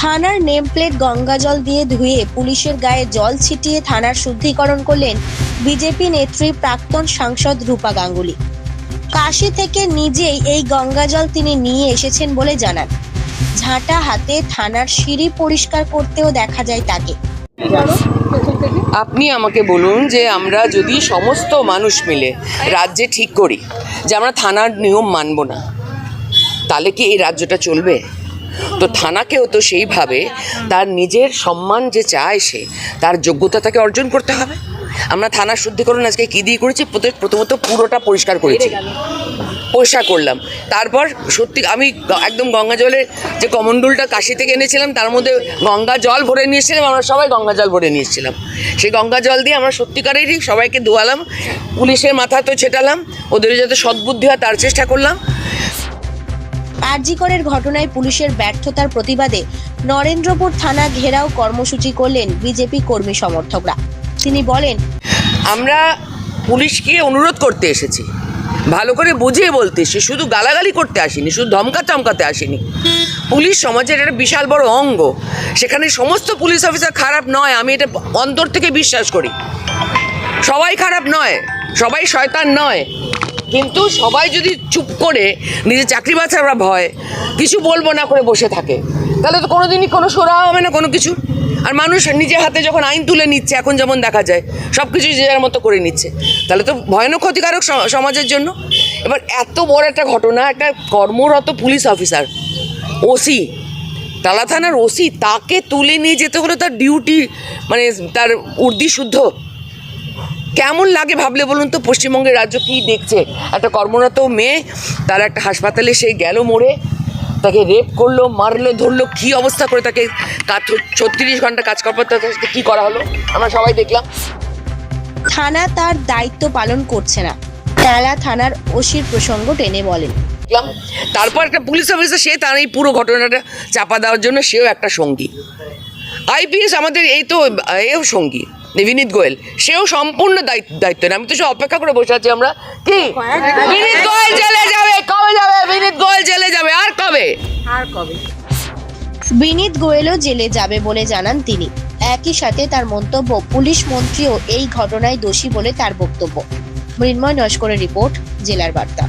থানার name plate Ganga জল দিয়ে ধুয়ে পুলিশের গায়ে জল ছিটিয়ে থানার শুদ্ধিকরণ করলেন বিজেপি নেত্রী প্রাক্তন সাংসদ রূপা গাঙ্গুলি। কাশি থেকে নিজেই এই গঙ্গা জল তিনি নিয়ে এসেছেন বলে জানান। ঝাঁটা হাতে থানার সিঁড়ি পরিষ্কার করতেও দেখা যায় তাকে। আপনি আমাকে বলুন যে আমরা যদি সমস্ত মানুষ মিলে রাজ্যে ঠিক করি যে আমরা থানার নিয়ম মানব না, তাহলে কি এই রাজ্যটা চলবে? তো থানাকেও তো সেইভাবে তার নিজের সম্মান যে চায় সে, তার যোগ্যতা তাকে অর্জন করতে হবে। আমরা থানা শুদ্ধিকরণ আজকে কী দিয়ে করেছি? প্রথমে- প্রথমত পুরোটা পরিষ্কার করেছি। পরিষ্কার করলাম। তারপর সত্যি আমি একদম গঙ্গা জলের যে কমণ্ডলটা কাশি থেকে এনেছিলাম, তার মধ্যে গঙ্গা জল ভরে নিয়েছিলাম আমরা সবাই গঙ্গা জল ভরে নিয়েছিলাম সেই গঙ্গা জল দিয়ে আমরা সত্যিকারেরই সবাইকে ধোয়ালাম পুলিশের মাথা তো ছেটালাম, ওদের যাতে সদ্বুদ্ধি হয় তার চেষ্টা করলাম। আরজিকরের ঘটনায় পুলিশের ব্যর্থতার প্রতিবাদে নরেন্দ্রপুর থানা ঘেরাও কর্মসূচি করলেন বিজেপি কর্মী সমর্থকরা। তিনি বলেন, আমরা পুলিশকে অনুরোধ করতে এসেছি। ভালো করে বুঝিয়ে বলতে এসেছি, শুধু গালাগালি করতে আসিনি, শুধু ধমকা চমকাতে আসিনি। পুলিশ সমাজের একটা বিশাল বড় অঙ্গ। সেখানে সমস্ত পুলিশ অফিসার খারাপ নয়, আমি এটা অন্তর থেকে বিশ্বাস করি। সবাই খারাপ নয়, সবাই শয়তান নয়। কিন্তু সবাই যদি চুপ করে নিজের চাকরি বাঁচার ভয় কিছু বলব না করে বসে থাকে। তাহলে তো কোনোদিনই কোনো সোরা হবে না কোনো কিছু। আর মানুষ নিজের হাতে যখন আইন তুলে নিচ্ছে, এখন যেমন দেখা যায় সব কিছু যে যার মতো করে নিচ্ছে। তাহলে তো ভয়ানক ক্ষতিকারক সমাজের জন্য। এবার এত বড় একটা ঘটনা, একটা কর্মরত পুলিশ অফিসার, ওসি, তালা থানার ওসি, তাকে তুলে নিয়ে যেতে হলো তার ডিউটি মানে তার উর্দি শুদ্ধ কেমন লাগে ভাবলে বলুন তো? পশ্চিমবঙ্গের রাজ্য কী দেখছে? একটা কর্মরত মেয়ে তার একটা হাসপাতালে সে গেল মোড়ে তাকে রেপ করল মারলো ধরলো কী অবস্থা করে তাকে কাজ ছত্রিশ ঘণ্টা কাজ করার পর তার সাথে কী করা হলো? আমরা সবাই দেখলাম। থানা তার দায়িত্ব পালন করছে না। টালা থানার ওসির প্রসঙ্গ টেনে বলেন। দেখলাম। তারপর একটা পুলিশ অফিসার সে তার এই পুরো ঘটনাটা চাপা দেওয়ার জন্য সেও একটা সঙ্গী। আইপিএস আমাদের এই তো এও সঙ্গী। বিনীত গোয়েল। সেও সম্পূর্ণ দায়িত্ব দায়িত্ব নেয়। আমি তো সে অপেক্ষা করে বসে আছি আমরা। কি? বিনীত গোয়েল জেলে যাবে। কবে যাবে? বিনীত গোয়েল জেলে যাবে। আর কবে? বিনীত গোয়েলও জেলে যাবে বলে জানান তিনি। একই সাথে তার মন্তব্য পুলিশ মন্ত্রীও এই ঘটনায় দোষী বলে তার বক্তব্য। মৃন্ময় নস্করের রিপোর্ট জেলার বার্তা।